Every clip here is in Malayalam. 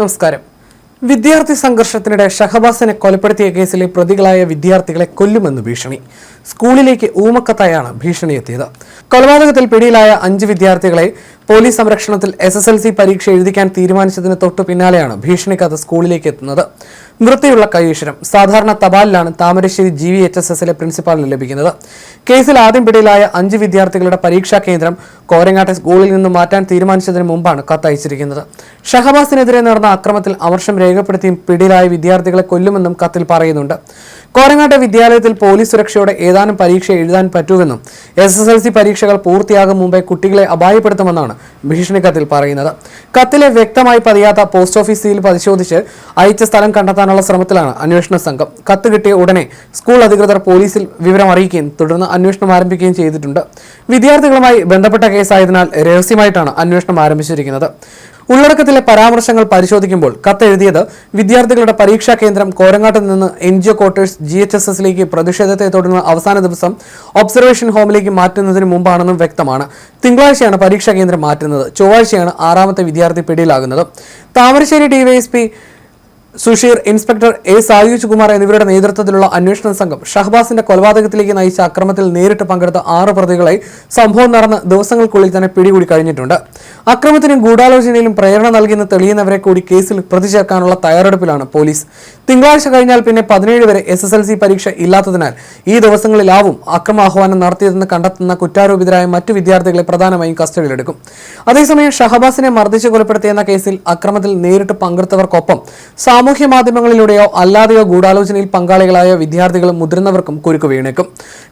നമസ്കാരം. വിദ്യാർത്ഥി സംഘർഷത്തിനിടെ ഷഹബാസിനെ കൊലപ്പെടുത്തിയ കേസിലെ പ്രതികളായ വിദ്യാർത്ഥികളെ കൊല്ലുമെന്ന് ഭീഷണി. സ്കൂളിലേക്ക് ഊമക്കത്തായാണ് ഭീഷണിയെത്തിയത്. കൊലപാതകത്തിൽ പിടിയിലായ അഞ്ച് വിദ്യാർത്ഥികളെ പോലീസ് സംരക്ഷണത്തിൽ എസ് എസ് എൽ സി പരീക്ഷ എഴുതിക്കാൻ തീരുമാനിച്ചതിന് തൊട്ടു പിന്നാലെയാണ് ഭീഷണിക്കഥ സ്കൂളിലേക്ക് എത്തുന്നത്. വൃത്തിയുള്ള കൈയക്ഷരം സാധാരണ തപാലിലാണ് Thamarassery G V H S എസിലെ പ്രിൻസിപ്പാളിന് ലഭിക്കുന്നത്. കേസിൽ ആദ്യം പിടിയിലായ അഞ്ച് വിദ്യാർത്ഥികളുടെ പരീക്ഷാ കേന്ദ്രം കോരങ്ങാട്ടെ സ്കൂളിൽ നിന്ന് മാറ്റാൻ തീരുമാനിച്ചതിന് മുമ്പാണ് കത്തയച്ചിരിക്കുന്നത്. ഷഹബാസിനെതിരെ നടന്ന അക്രമത്തിൽ അമർഷം രേഖപ്പെടുത്തിയും പിടിയിലായ വിദ്യാർത്ഥികളെ കൊല്ലുമെന്നും കത്തിൽ പറയുന്നുണ്ട്. കോരങ്ങാട്ടെ വിദ്യാലയത്തിൽ പോലീസ് സുരക്ഷയോടെ ഏതാനും പരീക്ഷ എഴുതാൻ പറ്റുമെന്നും എസ് എസ് എൽ സി പരീക്ഷകൾ പൂർത്തിയാകും മുമ്പേ കുട്ടികളെ അപായപ്പെടുത്തുമെന്നാണ് ഭീഷണി കത്തിൽ പറയുന്നത്. കത്തിലെ വ്യക്തമായി പതിയാത്ത പോസ്റ്റ് ഓഫീസ് സീൽ പരിശോധിച്ച് അയച്ച സ്ഥലം കണ്ടെത്താനുള്ള ശ്രമത്തിലാണ് അന്വേഷണ സംഘം. കത്ത് കിട്ടിയ ഉടനെ സ്കൂൾ അധികൃതർ പോലീസിൽ വിവരം അറിയിക്കുകയും തുടർന്ന് അന്വേഷണം ആരംഭിക്കുകയും ചെയ്തിട്ടുണ്ട്. വിദ്യാർത്ഥികളുമായി ബന്ധപ്പെട്ട കേസായതിനാൽ രഹസ്യമായിട്ടാണ് അന്വേഷണം ആരംഭിച്ചിരിക്കുന്നത്. ഉള്ളടക്കത്തിലെ പരാമർശങ്ങൾ പരിശോധിക്കുമ്പോൾ കത്തെഴുതിയത് വിദ്യാർത്ഥികളുടെ പരീക്ഷാ കേന്ദ്രം കോരങ്ങാട്ട് നിന്ന് N G O quarters G H S എസിലേക്ക് പ്രതിഷേധത്തെ തുടർന്ന് അവസാന ദിവസം ഒബ്സർവേഷൻ ഹോമിലേക്ക് മാറ്റുന്നതിന് മുമ്പാണെന്നും വ്യക്തമാണ്. തിങ്കളാഴ്ചയാണ് പരീക്ഷാ കേന്ദ്രം മാറ്റുന്നത്. ചൊവ്വാഴ്ചയാണ് ആറാമത്തെ വിദ്യാർത്ഥി പിടിയിലാകുന്നത്. Thamarassery DYSP Susheer inspector A Sayuj Kumar എന്നിവരുടെ നേതൃത്വത്തിലുള്ള അന്വേഷണ സംഘം ഷഹബാസിന്റെ കൊലപാതകത്തിലേക്ക് നയിച്ച അക്രമത്തിൽ നേരിട്ട് പങ്കെടുത്ത ആറ് പ്രതികളെ സംഭവം നടന്ന ദിവസങ്ങൾക്കുള്ളിൽ തന്നെ പിടികൂടി കഴിഞ്ഞിട്ടുണ്ട്. അക്രമത്തിനും ഗൂഢാലോചനയിലും പ്രേരണ നൽകിയെന്ന് തെളിയുന്നവരെ കൂടി കേസിൽ പ്രതി ചേർക്കാനുള്ള തയ്യാറെടുപ്പിലാണ് പോലീസ്. തിങ്കളാഴ്ച കഴിഞ്ഞാൽ പിന്നെ പതിനേഴ് വരെ എസ് എസ് എൽ സി പരീക്ഷ ഇല്ലാത്തതിനാൽ ഈ ദിവസങ്ങളിലാവും അക്രമാഹ്വാനം നടത്തിയതെന്ന് കണ്ടെത്തുന്ന കുറ്റാരോപിതരായ മറ്റു വിദ്യാർത്ഥികളെ പ്രധാനമായും കസ്റ്റഡിയിലെടുക്കും. അതേസമയം ഷഹബാസിനെ മർദ്ദിച്ച് കൊലപ്പെടുത്തിയെന്ന കേസിൽ അക്രമത്തിൽ നേരിട്ട് പങ്കെടുത്തവർക്കൊപ്പം മാധ്യമങ്ങളിലൂടെയോ അല്ലാതെയോ ഗൂഢാലോചനയിൽ പങ്കാളികളായ വിദ്യാർത്ഥികളും മുതിർന്നവർക്കും കുരുക്ക് വീണേക്കും.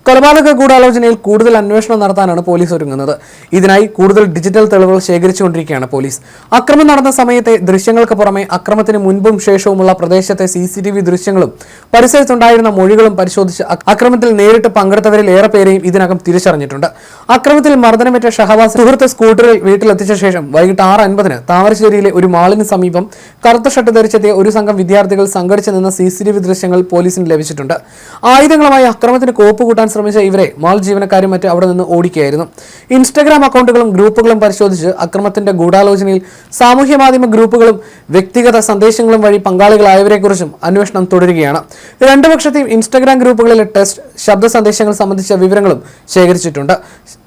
കൊലപാതക ഗൂഢാലോചനയിൽ കൂടുതൽ അന്വേഷണം നടത്താനാണ് പോലീസ് ഒരുങ്ങുന്നത്. ഇതിനായി കൂടുതൽ ഡിജിറ്റൽ തെളിവുകൾ ശേഖരിച്ചുകൊണ്ടിരിക്കുകയാണ് പോലീസ്. അക്രമം നടന്ന സമയത്തെ ദൃശ്യങ്ങൾക്ക് പുറമെ അക്രമത്തിന് മുൻപും ശേഷവുമുള്ള പ്രദേശത്തെ സി സി ടി വി ദൃശ്യങ്ങളും പരിസരത്തുണ്ടായിരുന്ന മൊഴികളും പരിശോധിച്ച് അക്രമത്തിൽ നേരിട്ട് പങ്കെടുത്തവരിൽ ഏറെ പേരെയും ഇതിനകം തിരിച്ചറിഞ്ഞിട്ടുണ്ട്. അക്രമത്തിൽ മർദ്ദനമേറ്റ ഷഹബാസ് സുഹൃത്ത് സ്കൂട്ടറിൽ വീട്ടിലെത്തിച്ച ശേഷം വൈകിട്ട് ആറ് അൻപതിന് താമരശ്ശേരിയിലെ ഒരു മാളിന് സമീപം കറുത്ത ഷർട്ട് ധരിച്ചെത്തിയ ഒരു സംഘം വിദ്യാർത്ഥികൾ സംഘടിച്ചു നിന്ന സി സി ടി വി ദൃശ്യങ്ങൾ പോലീസിന് ലഭിച്ചിട്ടുണ്ട്. ആയുധങ്ങളുമായി അക്രമത്തിന് കോപ്പ് കൂട്ടാൻ ശ്രമിച്ച ഇവരെ മാൾ ജീവനക്കാരും മറ്റും അവിടെ നിന്ന് ഓടിക്കുകയായിരുന്നു. ഇൻസ്റ്റഗ്രാം അക്കൗണ്ടുകളും ഗ്രൂപ്പുകളും പരിശോധിച്ച് അക്രമത്തിന്റെ ഗൂഢാലോചനയിൽ സാമൂഹ്യ മാധ്യമ ഗ്രൂപ്പുകളും വ്യക്തിഗത സന്ദേശങ്ങളും വഴി പങ്കാളികളായവരെക്കുറിച്ചും അന്വേഷണം തുടരുകയാണ്. രണ്ടു പക്ഷത്തെയും ഇൻസ്റ്റഗ്രാം ഗ്രൂപ്പുകളിലെ ടെസ്റ്റ് ശബ്ദ സന്ദേശങ്ങൾ സംബന്ധിച്ച വിവരങ്ങളും ശേഖരിച്ചിട്ടുണ്ട്.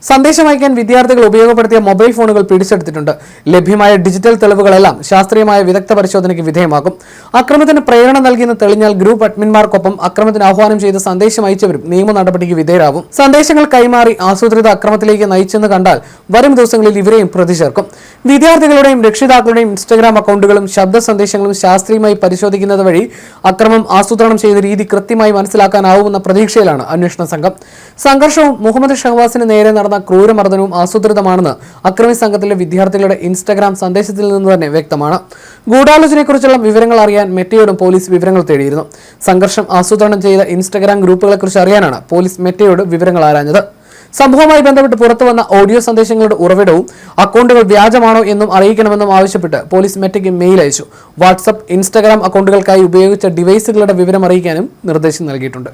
സന്ദേശം അയക്കാൻ വിദ്യാർത്ഥികൾ ഉപയോഗപ്പെടുത്തിയ മൊബൈൽ ഫോണുകൾ പിടിച്ചെടുത്തിട്ടുണ്ട്. ലഭ്യമായ ഡിജിറ്റൽ തെളിവുകളെല്ലാം ശാസ്ത്രീയമായ വിദഗ്ധ പരിശോധനയ്ക്ക് വിധേയമാക്കും അക്രമത്തിന് പ്രേരണ നൽകിയെന്ന് തെളിഞ്ഞാൽ ഗ്രൂപ്പ് അഡ്മിന്മാർക്കൊപ്പം അക്രമത്തിന് ആഹ്വാനം ചെയ്ത് സന്ദേശം അയച്ചവരും നിയമ നടപടിക്ക് വിധേയരാകും. സന്ദേശങ്ങൾ കൈമാറി ആസൂത്രിത അക്രമത്തിലേക്ക് നയിച്ചെന്ന് കണ്ടാൽ വരും ദിവസങ്ങളിൽ ഇവരെയും പ്രതി ചേർക്കും വിദ്യാർത്ഥികളുടെയും രക്ഷിതാക്കളുടെയും ഇൻസ്റ്റഗ്രാം അക്കൗണ്ടുകളും ശബ്ദ സന്ദേശങ്ങളും ശാസ്ത്രീയമായി പരിശോധിക്കുന്നത് വഴി അക്രമം ആസൂത്രണം ചെയ്ത രീതി കൃത്യമായി മനസ്സിലാക്കാനാവുമെന്ന പ്രതീക്ഷയിലാണ് അന്വേഷണ സംഘം. സംഘർഷവും മുഹമ്മദ് ഷഹവാസിന് നേരെ നടന്ന ക്രൂരമർദ്ദനവും ആസൂത്രിതമാണെന്ന് അക്രമി സംഘത്തിലെ വിദ്യാർത്ഥികളുടെ ഇൻസ്റ്റാഗ്രാം സന്ദേശത്തിൽ നിന്ന് തന്നെ വ്യക്തമാണ്. ഗൂഢാലോചനയെക്കുറിച്ചുള്ള വിവരങ്ങൾ അറിയാൻ മെറ്റയോടും പോലീസ് വിവരങ്ങൾ തേടിയിരുന്നു. സംഘർഷം ആസൂത്രണം ചെയ്ത ഇൻസ്റ്റഗ്രാം ഗ്രൂപ്പുകളെക്കുറിച്ച് അറിയാനാണ് പോലീസ് മെറ്റയോട് വിവരങ്ങൾ ആരാഞ്ഞത്. സംഭവവുമായി ബന്ധപ്പെട്ട് പുറത്തുവന്ന ഓഡിയോ സന്ദേശങ്ങളുടെ ഉറവിടവും അക്കൗണ്ടുകൾ വ്യാജമാണോ എന്നും അറിയിക്കണമെന്നും ആവശ്യപ്പെട്ട് പോലീസ് മെറ്റയ്ക്ക് മെയിൽ അയച്ചു. വാട്സപ്പ് ഇൻസ്റ്റാഗ്രാം അക്കൗണ്ടുകൾക്കായി ഉപയോഗിച്ച ഡിവൈസുകളുടെ വിവരം അറിയിക്കാനും നിർദ്ദേശം നൽകിയിട്ടുണ്ട്.